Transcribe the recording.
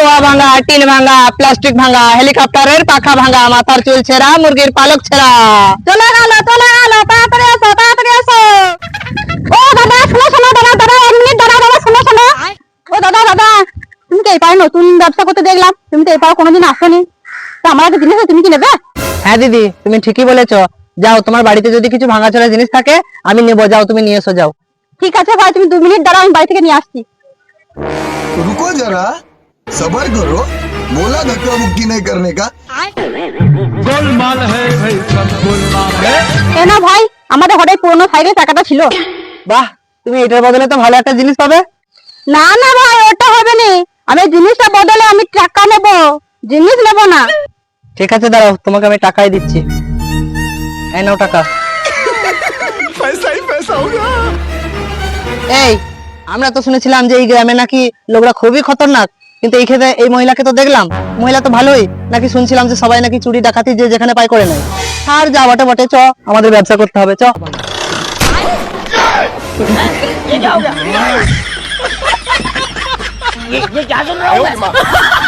লোহা ভাঙা টিন ভাঙা প্লাস্টিক ভাঙা হেলিকপ্টারের পাখা ভাঙা মাথার চুল ছেঁড়া মুরগির পালক ছেঁড়া। চলে গেল চলে গেল তাড়াতাড়ি তাড়াতাড়ি ও দাদা শোনো শোনো দাদা দাদা এক মিনিট দাদা দাদা শোনো শোনো। ও দাদা দাদা তুমি নতুন ব্যবসা করতে দেখলাম? তুমি তো এই কোনোদিন আসোনি। তো আমার একটা জিনিস তুমি কি নেবে? হ্যাঁ দিদি তুমি ঠিকই বলেছ। যাও তোমার বাড়িতে যদি কিছু ভাঙাচোরা জিনিস থাকে আমি নেব যাও তুমি নিয়ে এসো যাও। ঠিক আছে ভাই তুমি দু মিনিট দাঁড়াও আমি বাড়ি থেকে নিয়ে আসছি। রুকো যারা सबर करो बोला धक्का मुक्की नहीं करने का गोलमाल है भाई सब गोलमाल है এ না ভাই আমাদের হঠাৎ পুরোনো সাইকেল টাকাটা ছিল বাহ তুমি এটার বদলে তো ভালো একটা জিনিস পাবে না না ভাই ওটা হবে না আমি জিনিসটা বদলে আমি টাকা নেব জিনিস নেব না ঠিক আছে দাঁড়াও তোমাকে আমি টাকাই দিচ্ছি এই নাও টাকা पैसा ही पैसा होगा এই আমরা তো শুনেছিলাম যে এই গ্রামে নাকি লোকরা খুবই খতরনাক কিন্তু এই ক্ষেত্রে এই মহিলাকে তো দেখলাম মহিলা তো ভালোই নাকি শুনছিলাম যে সবাই নাকি চুরি ডাকাতি যে যেখানে পায় করে নেয় আর যা বটে বটে চ আমাদের ব্যবসা করতে হবে চ ये ये क्या सुन रहा हूँ मैं